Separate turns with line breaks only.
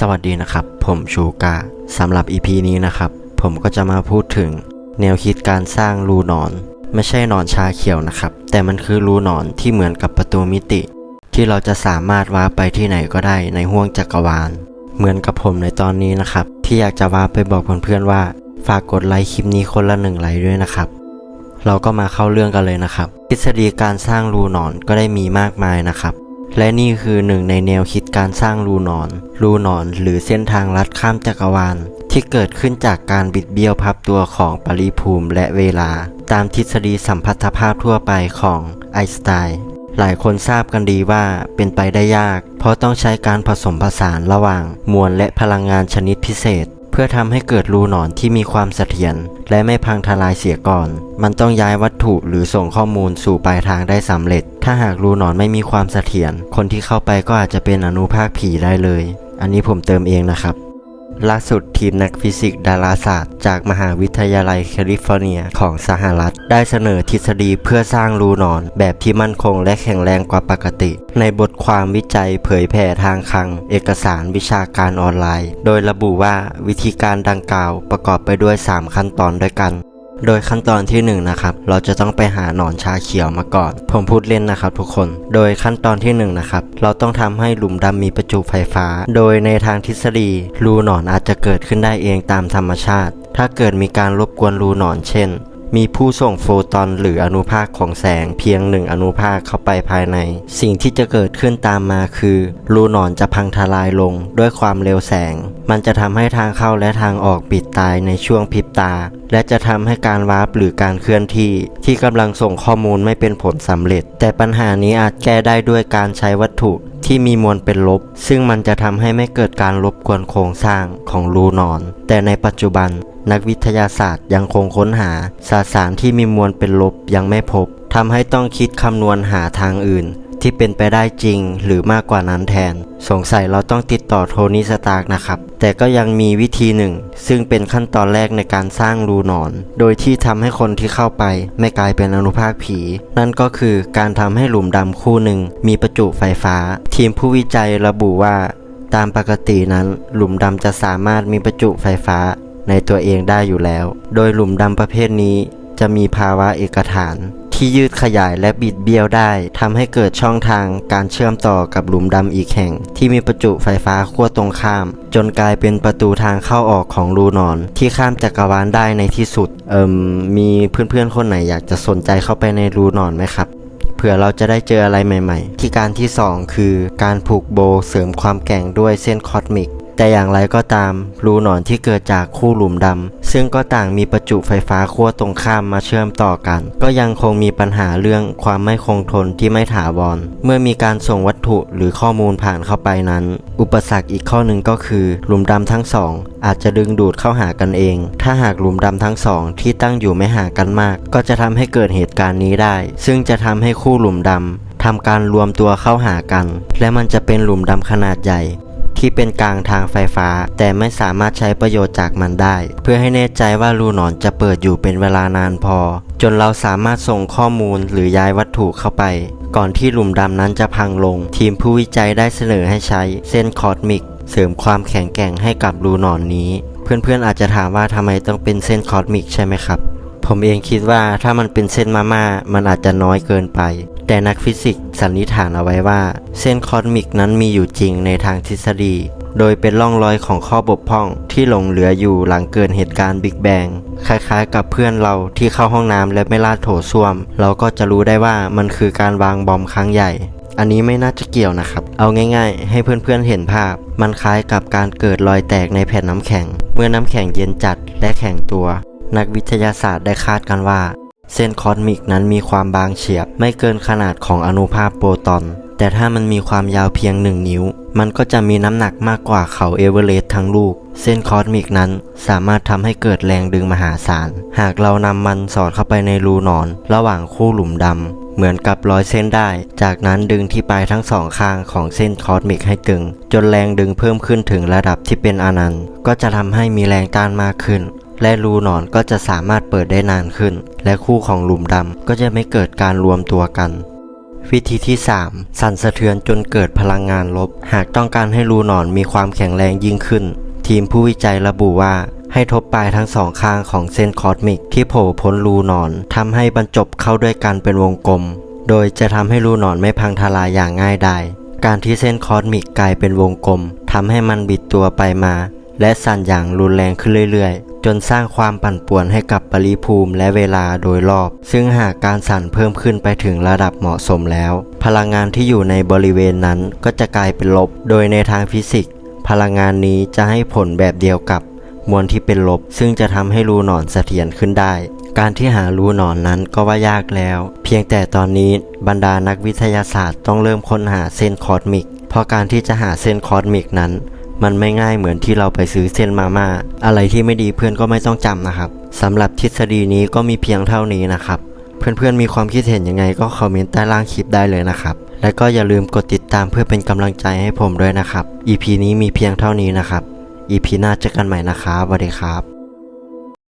สวัสดีนะครับ ผมชูกาสำหรับ EP นี้นะครับ ผมก็จะมาพูดถึง แนวคิดการสร้างรูหนอน ไม่ใช่หนอนชาเขียวนะครับ แต่มันคือรูหนอนที่เหมือนกับประตูมิติ ที่เราจะสามารถว้าไปที่ไหนก็ได้ในห้วงจักรวาล เหมือนกับผมในตอนนี้นะครับ ที่อยากจะว้าไปบอกเพื่อนๆว่า ฝากกดไลค์คลิปนี้คนละหนึ่งไลค์ด้วยนะครับ เราก็มาเข้าเรื่องกันเลยนะครับ ทฤษฎีการสร้างรูหนอนก็ได้มีมากมายนะครับ และนี่คือหนึ่งในแนวคิดการสร้างรูนอน รูนอนหรือเส้นทางลัดข้ามจักรวาล ที่เกิดขึ้นจากการบิดเบี้ยวพับตัวของปริภูมิและเวลา ตามทฤษฎีสัมพัทธภาพทั่วไปของไอน์สไตน์หลายคนทราบกันดีว่าเป็นไปได้ยาก เพราะต้องใช้การผสมผสานระหว่างมวลและพลังงานชนิดพิเศษ เพื่อทำให้เกิดรูหนอนที่มีความเสถียรและไม่พังทลายเสียก่อน มันต้องย้ายวัตถุหรือส่งข้อมูลสู่ปลายทางได้สำเร็จ ถ้าหากรูหนอนไม่มีความเสถียรคนที่เข้าไปก็อาจจะเป็นอนุภาคผีได้เลย อันนี้ผมเติมเองนะครับ ล่าสุดทีมนักฟิสิกส์ดาราศาสตร์ จากมหาวิทยาลัยแคลิฟอร์เนียของสหรัฐ ได้เสนอทฤษฎีเพื่อสร้างรูหนอน แบบที่มั่นคงและแข็งแรงกว่าปกติ ในบทความวิจัยเผยแผ่ทางคลัง เอกสารวิชาการออนไลน์ โดยระบุว่าวิธีการดังกล่าวประกอบไปด้วย 3 ขั้นตอนด้วยกัน โดยขั้นตอนที่1นงนะครับเราจะต้องไปหาหนอนชาเขียวมาก่อน ผมพูดเล่นนะครับทุกคน โดยขั้นตอนที่1นงนะครับเราต้องทำให้หลุมดำมีประจุไฟฟ้า โดยในทางทฤษฎีรูหนอนอาจจะเกิดขึ้นได้เองตามธรรมชาติ ถ้าเกิดมีการรบกวนรูหนอนเช่น มีผู้ส่งโฟตอนหรืออนุภาคของแสงเพียงหนึ่งอนุภาคเข้าไปภายใน สิ่งที่จะเกิดขึ้นตามมาคือ รูหนอนจะพังทลายลงด้วยความเร็วแสง มันจะทำให้ทางเข้าและทางออกปิดตายในช่วงพริบตา และจะทำให้การวาร์ปหรือการเคลื่อนที่ ที่กำลังส่งข้อมูลไม่เป็นผลสำเร็จ แต่ปัญหานี้อาจแก้ได้ด้วยการใช้วัตถุ ที่มีมวลเป็นลบ ซึ่งมันจะทำให้ไม่เกิดการรบกวนโครงสร้างของรูนอน แต่ในปัจจุบัน นักวิทยาศาสตร์ยังคงค้นหาสสารที่มีมวลเป็นลบยังไม่พบทำให้ต้องคิดคำนวณหาทางอื่น ที่เป็นไปได้จริงหรือมากกว่านั้นแทน สงสัยเราต้องติดต่อโทนี่สตาร์กนะครับ แต่ก็ยังมีวิธีหนึ่ง ซึ่งเป็นขั้นตอนแรกในการสร้างรูหนอน โดยที่ทำให้คนที่เข้าไปไม่กลายเป็นอนุภาคผี นั่นก็คือการทำให้หลุมดำคู่หนึ่งมีประจุไฟฟ้า ทีมผู้วิจัยระบุว่า ตามปกตินั้น หลุมดำจะสามารถมีประจุไฟฟ้าในตัวเองได้อยู่แล้ว โดยหลุมดำประเภทนี้จะมีภาวะเอกฐาน ที่ยืดขยายและบิดเบี้ยวได้ทำให้เกิดช่องทางการเชื่อมต่อกับหลุมดำอีกแห่ง ที่มีประจุไฟฟ้าขั้วตรงข้าม จนกลายเป็นประตูทางเข้าออกของรูนอน ที่ข้ามจักรวาลได้ในที่สุด เอิมมีเพื่อนๆคนไหนอยากจะสนใจเข้าไปในรูนอนไหมครับเผื่อเราจะได้เจออะไรใหม่ ๆ ที่การที่ 2 คือการผูกโบเสริมความแกร่งด้วยเส้นคอสมิกแต่อย่างไรก็ตาม รูหนอนที่เกิดจากคู่หลุมดำ ซึ่งก็ต่างมีประจุไฟฟ้าขั้วตรงข้ามมาเชื่อมต่อกัน ก็ยังคงมีปัญหาเรื่องความไม่คงทนที่ไม่ถาวร เมื่อมีการส่งวัตถุหรือข้อมูลผ่านเข้าไปนั้น อุปสรรคอีกข้อหนึ่งก็คือ หลุมดำทั้งสองอาจจะดึงดูดเข้าหากันเอง ถ้าหากหลุมดำทั้งสองที่ตั้งอยู่ไม่ห่างกันมาก ก็จะทำให้เกิดเหตุการณ์นี้ได้ ซึ่งจะทำให้คู่หลุมดำทำการรวมตัวเข้าหากัน และมันจะเป็นหลุมดำขนาดใหญ่ ที่เป็นกลางทางไฟฟ้า แต่ไม่สามารถใช้ประโยชน์จากมันได้ เพื่อให้แน่ใจว่ารูหนอนจะเปิดอยู่เป็นเวลานานพอ จนเราสามารถส่งข้อมูลหรือย้ายวัตถุเข้าไป ก่อนที่หลุมดำนั้นจะพังลง ทีมผู้วิจัยได้เสนอให้ใช้เส้นคอสมิก เสริมความแข็งแกร่งให้กับรูหนอนนี้ เพื่อนๆอาจจะถามว่าทำไมต้องเป็นเส้นคอสมิกใช่ไหมครับผมเองคิดว่าถ้ามันเป็นเส้นมาม่ามันอาจจะน้อยเกินไป แต่นักฟิสิกส์สันนิษฐานเอาไว้ว่า เส้นคอสมิกนั้นมีอยู่จริงในทางทฤษฎี โดยเป็นร่องรอยของข้อบกพร่องที่หลงเหลืออยู่หลังเกิดเหตุการณ์บิ๊กแบงคล้ายๆ กับเพื่อนเราที่เข้าห้องน้ำและไม่ลาดโถส้วม เราก็จะรู้ได้ว่ามันคือการวางบอมครั้งใหญ่อันนี้ไม่น่าจะเกี่ยวนะครับ เอาง่ายๆ ให้เพื่อนๆเห็นภาพ มันคล้ายกับการเกิดรอยแตกในแผ่นน้ำแข็ง เมื่อน้ำแข็งเย็นจัดและแข็งตัว นักวิทยาศาสตร์ได้คาดกันว่า เส้นคอสมิกนั้นมีความบางเฉียบ ไม่เกินขนาดของอนุภาคโปรตอน แต่ถ้ามันมีความยาวเพียงหนึ่งนิ้ว มันก็จะมีน้ำหนักมากกว่าเขาเอเวอเรสต์ทั้งลูก เส้นคอสมิกนั้นสามารถทำให้เกิดแรงดึงมหาศาล หากเรานำมันสอดเข้าไปในรูหนอน ระหว่างคู่หลุมดำเหมือนกับร้อยเส้นได้ จากนั้นดึงที่ปลายทั้งสองข้างของเส้นคอสมิกให้ตึง จนแรงดึงเพิ่มขึ้นถึงระดับที่เป็นอนันต์ ก็จะทำให้มีแรงต้านมากขึ้น และรูหนอนก็จะสามารถเปิดได้นานขึ้น และคู่ของหลุมดำก็จะไม่เกิดการรวมตัวกัน วิธีที่ 3 สั่นสะเทือนจนเกิดพลังงานลบ หากต้องการให้รูหนอนมีความแข็งแรงยิ่งขึ้น ทีมผู้วิจัยระบุว่าให้ทบปลายทั้งสองข้างของเส้นคอสมิกที่โผล่พ้นรูหนอนทำให้บรรจบเข้าด้วยกันเป็นวงกลม โดยจะทำให้รูหนอนไม่พังทลายอย่างง่ายดายการที่เส้นคอสมิกกลายเป็นวงกลมทำให้มันบิดตัวไปมา และสั่นอย่างรุนแรงขึ้นเรื่อยๆ จนสร้างความปั่นป่วนให้กับปริภูมิและเวลาโดยรอบ ซึ่งหากการสั่นเพิ่มขึ้นไปถึงระดับเหมาะสมแล้ว พลังงานที่อยู่ในบริเวณนั้นก็จะกลายเป็นลบ โดยในทางฟิสิกส์พลังงานนี้จะให้ผลแบบเดียวกับมวลที่เป็นลบ ซึ่งจะทำให้รูหนอนเสถียรขึ้นได้ การที่หารูหนอนนั้นก็ว่ายากแล้ว เพียงแต่ตอนนี้บรรดานักวิทยาศาสตร์ต้องเริ่มค้นหาเส้นคอสมิก เพราะการที่จะหาเส้นคอสมิกนั้น มันไม่ง่ายเหมือนที่เราไปซื้อเส้นมาม่าอะไรที่ไม่ดีเพื่อนก็ไม่ต้องจำนะครับสำหรับทฤษฎีนี้ก็มีเพียงเท่านี้นะครับ เพื่อนๆมีความคิดเห็นยังไงก็คอมเมนต์ใต้ล่างคลิปได้เลยนะครับ และก็อย่าลืมกดติดตามเพื่อเป็นกำลังใจให้ผมด้วยนะครับ EP นี้มีเพียงเท่านี้นะครับ EP หน้าเจอกันใหม่นะครับสวัสดีครับ